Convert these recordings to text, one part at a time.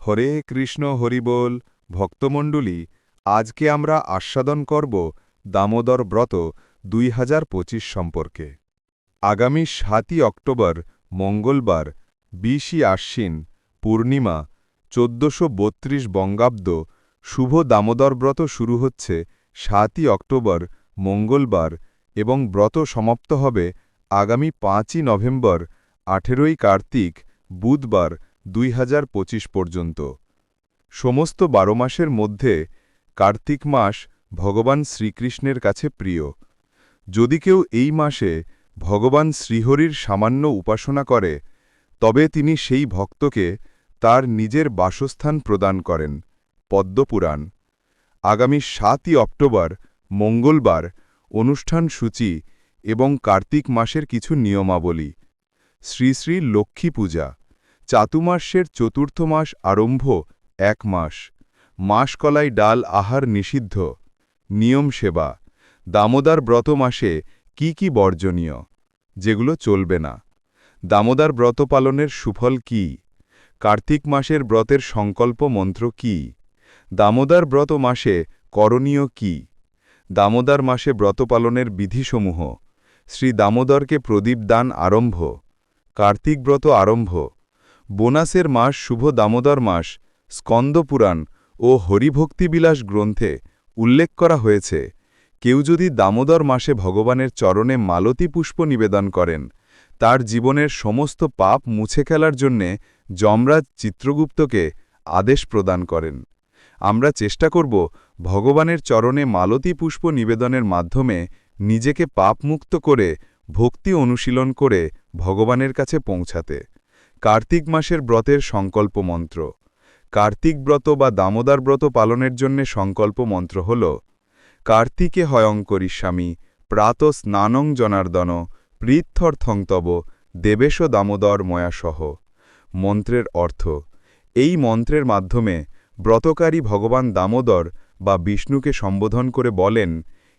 হরে কৃষ্ণ হরিবোল। ভক্তমণ্ডলী, আজকে আমরা আস্বাদন করব দামোদর ব্রত দুই হাজার পঁচিশ সম্পর্কে। আগামী সাতই অক্টোবর, মঙ্গলবার, বিশই আশ্বিন, পূর্ণিমা, চোদ্দশো বত্রিশ বঙ্গাব্দ, শুভ দামোদর ব্রত শুরু হচ্ছে সাতই অক্টোবর, মঙ্গলবার এবং ব্রত সমাপ্ত হবে আগামী পাঁচই নভেম্বর, আঠেরোই কার্তিক, বুধবার। দুই হাজার পঁচিশ পর্যন্ত। সমস্ত বারো মাসের মধ্যে কার্তিক মাস ভগবান শ্রীকৃষ্ণের কাছে প্রিয়। যদি কেউ এই মাসে ভগবান শ্রীহরির সামান্য উপাসনা করে, তবে তিনি সেই ভক্তকে তার নিজের বাসস্থান প্রদান করেন, পদ্মপুরাণ। আগামী সাতই অক্টোবর, মঙ্গলবার, অনুষ্ঠান সূচি এবং কার্তিক মাসের কিছু নিয়মাবলী। শ্রী শ্রী লক্ষ্মী পূজা। চাতুমাস্যের চতুর্থ মাস আরম্ভ এক মাস। মাসকলাই ডাল আহার নিষিদ্ধ। নিয়ম সেবা। দামোদার ব্রত মাসে কি কি বর্জনীয়? যেগুলো চলবে না। দামোদার ব্রত পালনের সুফল কি? কার্তিক মাসের ব্রতের সংকল্প মন্ত্র কি? দামোদার ব্রত মাসে করণীয় কি? দামোদার মাসে ব্রত পালনের বিধিসমূহ। শ্রী দামোদরকে প্রদীপ দান আরম্ভ। কার্তিক ব্রত আরম্ভ। বোনাসের মাস শুভ দামোদর মাস স্কন্দপুরাণ ও হরিভক্তিবিলাস গ্রন্থে উল্লেখ করা হয়েছে, কেউ যদি দামোদর মাসে ভগবানের চরণে মালতী পুষ্প নিবেদন করেন, তার জীবনের সমস্ত পাপ মুছে খেলার জন্যে যমরাজ চিত্রগুপ্তকে আদেশ প্রদান করেন। আমরা চেষ্টা করব ভগবানের চরণে মালতী পুষ্প নিবেদনের মাধ্যমে নিজেকে পাপমুক্ত করে ভক্তি অনুশীলন করে ভগবানের কাছে পৌঁছাতে। কার্তিক মাসের ব্রতের সংকল্প মন্ত্র। কার্তিক ব্রত বা দামোদার ব্রত পালনের জন্যে সংকল্প মন্ত্র হল, কার্তিকে হয়ঙ্করিস্বামী প্রাত স্নানং জনার্দন পৃথ্থর্থং তব, দেবেশ দামোদর ময়াসহ মন্ত্রের অর্থ, এই মন্ত্রের মাধ্যমে ব্রতকারী ভগবান দামোদর বা বিষ্ণুকে সম্বোধন করে বলেন,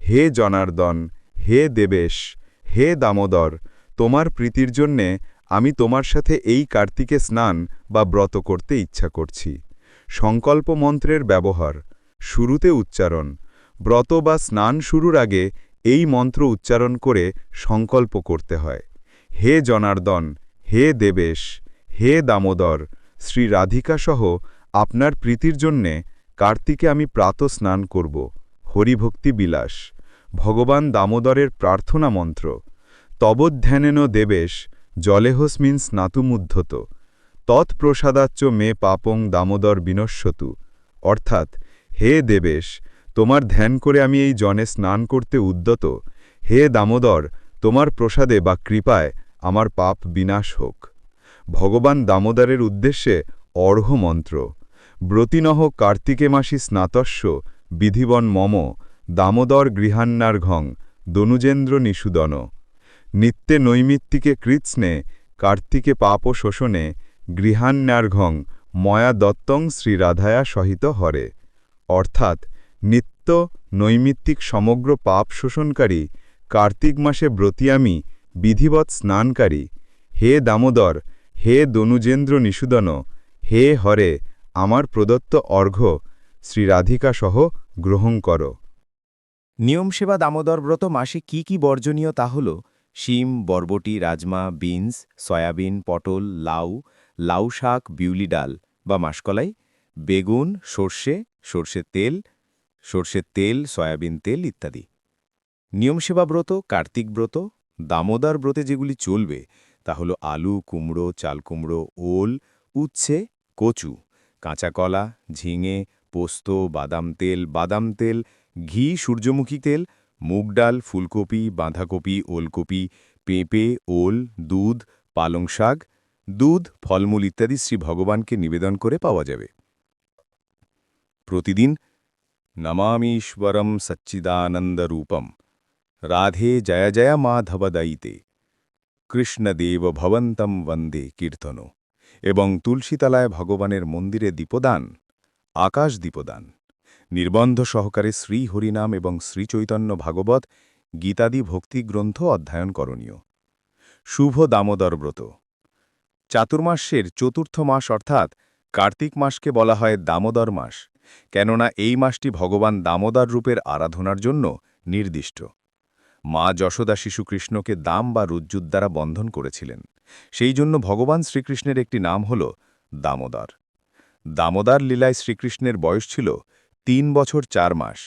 হে জনার্দন, হে দেবেশ, হে দামোদর, তোমার প্রীতির জন্যে আমি তোমার সাথে এই কার্তিকে স্নান বা ব্রত করতে ইচ্ছা করছি। সংকল্প মন্ত্রের ব্যবহার। শুরুতে উচ্চারণ। ব্রত বা স্নান শুরুর আগে এই মন্ত্র উচ্চারণ করে সংকল্প করতে হয়। হে জনার্দন, হে দেবেশ, হে দামোদর, শ্রী রাধিকা সহ আপনার প্রীতির জন্যে কার্তিকে আমি প্রাত স্নান করব। হরিভক্তি বিলাস। ভগবান দামোদরের প্রার্থনা মন্ত্র। তবধ্যানেন দেবেশ জলেহস্মিন স্নাতুমুদ্ধত। তৎপ্রসাদাচ্চ মে পাপং দামোদর বিনশ্বতু অর্থাৎ, হে দেবেশ, তোমার ধ্যান করে আমি এই জনে স্নান করতে উদ্যত। হে দামোদর, তোমার প্রসাদে বা কৃপায় আমার পাপ বিনাশ হোক। ভগবান দামোদরের উদ্দেশ্যে অর্ঘ মন্ত্র ব্রতিনহ কার্তিকে মাসি স্নাতস্য বিধিবন মম দামোদর গৃহান্নার্ঘং দনুজেন্দ্র নিষুদন। নিত্যে নৈমিত্তিকে কৃৎস্নে, কার্তিকে পাপ শোষণে গৃহান্যার্ঘং ময়া দত্তং শ্রীরাধায়া সহিত হরে। অর্থাৎ নিত্য নৈমিত্তিক সমগ্র পাপ শোষণকারী, কার্তিক মাসে ব্রতী আমি বিধিবৎ স্নানকারী, হে দামোদর, হে দনুজেন্দ্র নিষুদন, হে হরে, আমার প্রদত্ত অর্ঘ্য শ্রীরাধিকা সহ গ্রহণ কর। নিয়মসেবা দামোদর ব্রত মাসে কি কি বর্জনীয় তা হল শিম, বরবটি, রাজমা, বিনস, সয়াবিন, পটল, লাউ লাউ শাক, বিউলি ডাল বা মাসকলাই, বেগুন, সর্ষে, সর্ষের তেল সর্ষের তেল, সয়াবিন তেল ইত্যাদি। নিয়মসেবা ব্রত, কার্তিক ব্রত, দামোদর ব্রতে যেগুলি চলবে তা হল আলু, কুমড়ো, চাল কুমড়ো, ওল, উচ্ছে, কচু, কাঁচা কলা, ঝিঙে, পোস্ত, বাদাম তেল বাদাম তেল, ঘি, সূর্যমুখী তেল মুগ ডাল, ফুলকপি, বাঁধাকপি, ওলকপি, পেঁপে, ওল, দুধ, পালং শাক, দুধ, ফলমূল ইত্যাদি শ্রী ভগবানকে নিবেদন করে পাওয়া যাবে। প্রতিদিন নমামীশ্বরম সচ্চিদানন্দরূপম রাধে জয় জয় মাধবদয়িতে। কৃষ্ণদেব ভবন্তম বন্দে কীর্তন। এবং তুলসীতলায় ভগবানের মন্দিরে দীপদান, আকাশ দীপদান। নির্বন্ধ সহকারে শ্রী হরিনাম এবং শ্রীচৈতন্য ভাগবত গীতাদি ভক্তি গ্রন্থ অধ্যয়ন করণীয়। শুভ দামোদর ব্রত। চাতুর্মাসের চতুর্থ মাস অর্থাৎ কার্তিক মাসকে বলা হয় দামোদর মাস, কেননা এই মাসটি ভগবান দামোদর রূপের আরাধনার জন্য নির্দিষ্ট। মা যশোদা শিশুকৃষ্ণকে দাম বা রুজ্জুর দ্বারা বন্ধন করেছিলেন। সেই জন্য ভগবান শ্রীকৃষ্ণের একটি নাম হল দামোদর। দামোদর লীলায় শ্রীকৃষ্ণের বয়স ছিল তিন বছর চার মাস।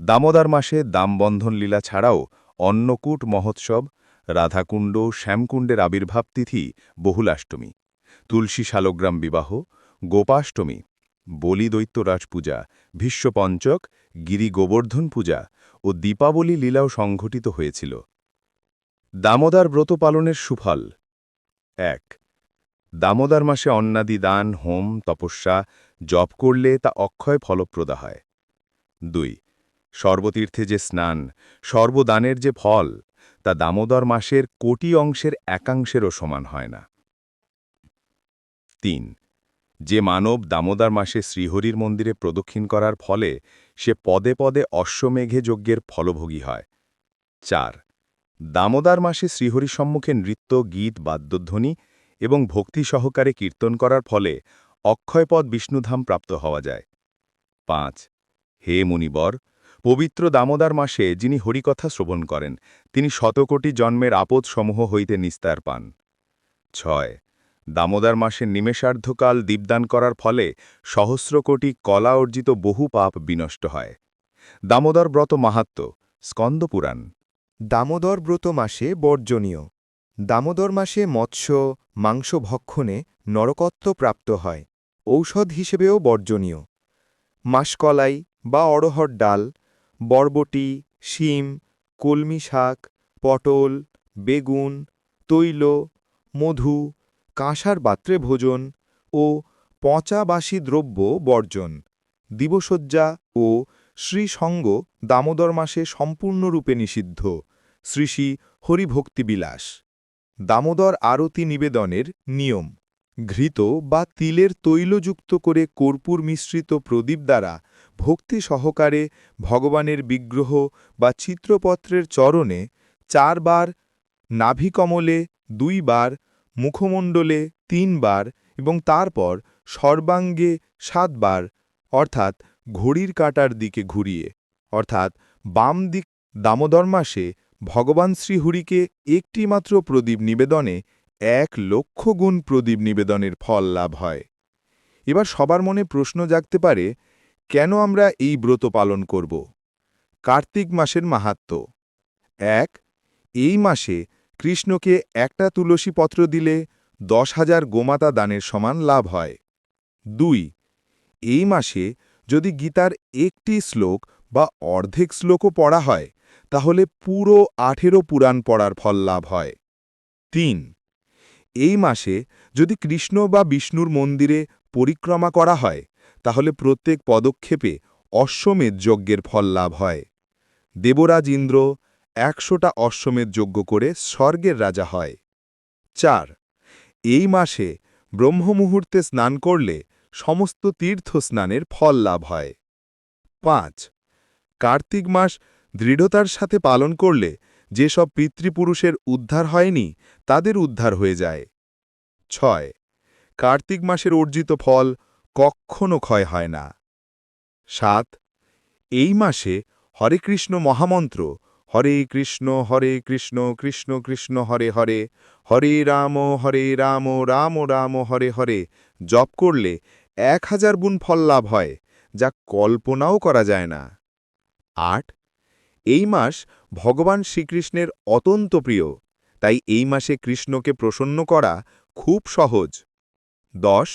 দামোদার মাসে দামবন্ধন লীলা ছাড়াও অন্নকূট মহোৎসব, রাধাকুণ্ড, শ্যামকুণ্ডের আবির্ভাব তিথি, বহুলাষ্টমী, তুলসী শালগ্রাম বিবাহ, গোপাষ্টমী, বলি দৈত্যরাজ পূজা ভীষ্মপঞ্চক গিরি গোবর্ধন পূজা ও দীপাবলি লীলাও সংঘটিত হয়েছিল। দামোদার ব্রত পালনের সুফল, এক দামোদর মাসে অন্নাদি দান, হোম, তপস্যা, জপ করলে তা অক্ষয় ফলপ্রদা হয়। দুই, সর্বতীর্থে যে স্নান, সর্বদানের যে ফল, তা দামোদর মাসের কোটি অংশের একাংশেরও সমান হয় না। তিন, যে মানব দামোদর মাসে শ্রীহরির মন্দিরে প্রদক্ষিণ করার ফলে সে পদে পদে অশ্বমেঘে যজ্ঞের ফলভোগী হয়। চার, দামোদর মাসে শ্রীহরি সম্মুখে নৃত্য, গীত, বাদ্যধ্বনি এবং ভক্তি সহকারে কীর্তন করার ফলে অক্ষয়পদ বিষ্ণুধাম প্রাপ্ত হওয়া যায়। পাঁচ, হে মুনিবর, পবিত্র দামোদর মাসে যিনি হরিকথা শ্রবণ করেন, তিনি শতকোটি জন্মের আপদসমূহ হইতে নিস্তার পান। ছয়, দামোদর মাসে নিমেষার্ধকাল দীপদান করার ফলে সহস্র কোটি কলা অর্জিত বহু পাপ বিনষ্ট হয়। দামোদর ব্রত মাহাত্ম স্কন্দপুরাণ দামোদর ব্রত মাসে বর্জনীয়। দামোদর মাসে মৎস্য, মাংস ভক্ষণে নরকত্ব প্রাপ্ত হয়। ঔষধ হিসেবেও বর্জনীয়। মাসকলাই বা অড়হর ডাল, বরবটি, শিম, কলমি শাক, পটল, বেগুন, তৈল, মধু, কাঁসার পাত্রে ভোজন ও পচাবাসী দ্রব্য বর্জন। দিবসজ্জা ও শ্রীসঙ্গ দামোদর মাসে সম্পূর্ণরূপে নিষিদ্ধ। শ্রীশ্রী হরিভক্তিবিলাস। দামোদর আরতি নিবেদনের নিয়ম। ঘৃত বা তিলের তৈলযুক্ত করে কর্পূর মিশ্রিত প্রদীপ দ্বারা ভক্তি সহকারে ভগবানের বিগ্রহ বা চিত্রপত্রের চরণে চারবার নাভিকমলে, দুইবার মুখমণ্ডলে তিনবার এবং তারপর সর্বাঙ্গে সাতবার, অর্থাৎ ঘড়ির কাটার দিকে ঘুরিয়ে, অর্থাৎ বাম দিক দামোদর মাসে ভগবান শ্রীহরিকে একটিমাত্র প্রদীপ নিবেদনে এক লক্ষ গুণ প্রদীপ নিবেদনের ফল লাভ হয়। এবার সবার মনে প্রশ্ন জাগতে পারে, কেন আমরা এই ব্রত পালন করব? কার্তিক মাসের মাহাত্ম। এক, এই মাসে কৃষ্ণকে একটা তুলসী পত্র দিলে দশ হাজার গোমাতা দানের সমান লাভ হয়। দুই, এই মাসে যদি গীতার একটি শ্লোক বা অর্ধেক শ্লোকও পড়া হয় তাহলে পুরো আঠেরো পুরাণ পড়ার ফল লাভ হয়। তিন। এই মাসে যদি কৃষ্ণ বা বিষ্ণুর মন্দিরে পরিক্রমা করা হয়, তাহলে প্রত্যেক পদক্ষেপে অশ্বমেধ যজ্ঞের ফল লাভ হয়। দেবরাজ ইন্দ্র একশোটা অশ্বমেধ যজ্ঞ করে স্বর্গের রাজা হয়। চার। এই মাসে ব্রহ্মমুহূর্তে স্নান করলে সমস্ত তীর্থ স্নানের ফল লাভ হয়। পাঁচ। কার্তিক মাস দৃঢ়তার সাথে পালন করলে যেসব পিতৃপুরুষের উদ্ধার হয়নি, তাদের উদ্ধার হয়ে যায়। ছয়, কার্তিক মাসের অর্জিত ফল কখনো ক্ষয় হয় না। সাত, এই মাসে হরে কৃষ্ণ মহামন্ত্র, হরে কৃষ্ণ হরে কৃষ্ণ কৃষ্ণ কৃষ্ণ, হরে হরে হরে রাম হরে রাম রাম রাম, হরে হরে জপ করলে এক হাজার গুণ ফল লাভ হয়, যা কল্পনাও করা যায় না। আট এই মাস ভগবান শ্রীকৃষ্ণের অত্যন্ত প্রিয়, তাই এই মাসে কৃষ্ণকে প্রসন্ন করা খুব সহজ। দশ,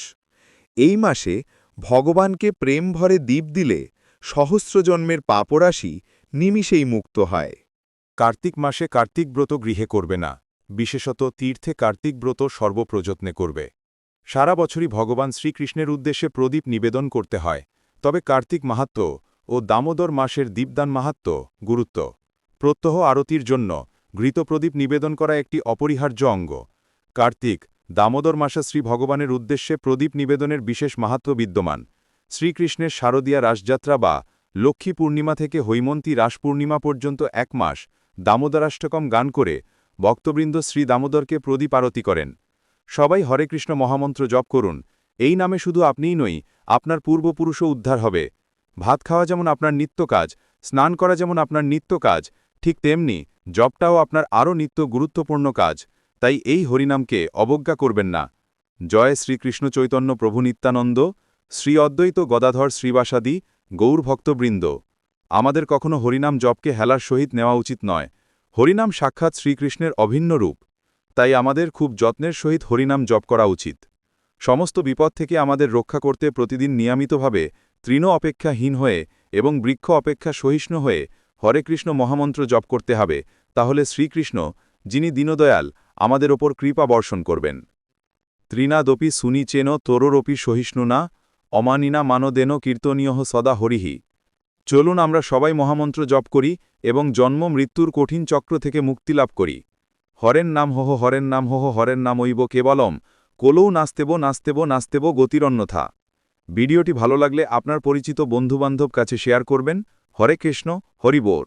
এই মাসে ভগবানকে প্রেম ভরে দ্বীপ দিলে সহস্র জন্মের পাপরাশি নিমিষেই মুক্ত হয়। কার্তিক মাসে কার্তিক ব্রত গৃহে করবে না, বিশেষত তীর্থে কার্তিক ব্রত সর্বপ্রযত্নে করবে। সারা বছরই ভগবান শ্রীকৃষ্ণের উদ্দেশ্যে প্রদীপ নিবেদন করতে হয়, তবে কার্তিক মাহাত্ম ও দামোদর মাসের দীপদান মাহাত্ম, গুরুত্ব। প্রত্যহ আরতির জন্য ঘৃত প্রদীপ নিবেদন করা একটি অপরিহার্য অঙ্গ। কার্তিক, দামোদর মাসে শ্রী ভগবানের উদ্দেশ্যে প্রদীপ নিবেদনের বিশেষ মাহাত্ম বিদ্যমান। শ্রীকৃষ্ণের শারদীয়া রাসযাত্রা বা লক্ষ্মী পূর্ণিমা থেকে হৈমন্তী রাস পূর্ণিমা পর্যন্ত এক মাস দামোদরাষ্টকম গান করে ভক্তবৃন্দ শ্রী দামোদরকে প্রদীপ আরতি করেন। সবাই হরে কৃষ্ণ মহামন্ত্র জপ করুন। এই নামে শুধু আপনিই নই, আপনার পূর্বপুরুষও উদ্ধার হবে। ভাত খাওয়া যেমন আপনার নিত্য কাজ, স্নান করা যেমন আপনার নিত্য কাজ, ঠিক তেমনি জবটাও আপনার আরও নিত্য গুরুত্বপূর্ণ কাজ, তাই এই হরিনামকে অবজ্ঞা করবেন না। জয় শ্রীকৃষ্ণ চৈতন্য প্রভু নিত্যানন্দ, শ্রী অদ্বৈত গদাধর শ্রীবাসাদি, গৌর ভক্তবৃন্দ। আমাদের কখনো হরিনাম জপকে হেলার সহিত নেওয়া উচিত নয়। হরিনাম সাক্ষাৎ শ্রীকৃষ্ণের অভিন্ন রূপ, তাই আমাদের খুব যত্নের সহিত হরিনাম জপ করা উচিত। সমস্ত বিপদ থেকে আমাদের রক্ষা করতে প্রতিদিন নিয়মিতভাবে তৃণ অপেক্ষাহীন হয়ে এবং বৃক্ষ অপেক্ষা সহিষ্ণু হয়ে হরে কৃষ্ণ মহামন্ত্র জপ করতে হবে, তাহলে শ্রীকৃষ্ণ, যিনি দীনদয়াল, আমাদের ওপর কৃপা বর্ষণ করবেন। ত্রিনাদপি সুনিচেন তোরোরপি সহিষ্ণু না, অমানিনা মানদেন কীর্তনীয় সদা হরিহি। চলুন আমরা সবাই মহামন্ত্র জপ করি এবং জন্ম মৃত্যুর কঠিন চক্র থেকে মুক্তি লাভ করি। হরেন নাম হহ হরেন নাম হহ হরেন নাম ঐব কেবলম, কোলৌ নাস্তেব নাস্তেব নাস্তেব গতিরন্যথা ভিডিওটি ভালো লাগলে আপনার পরিচিত বন্ধুবান্ধব কাছে শেয়ার করবেন। হরে কৃষ্ণ হরিবোর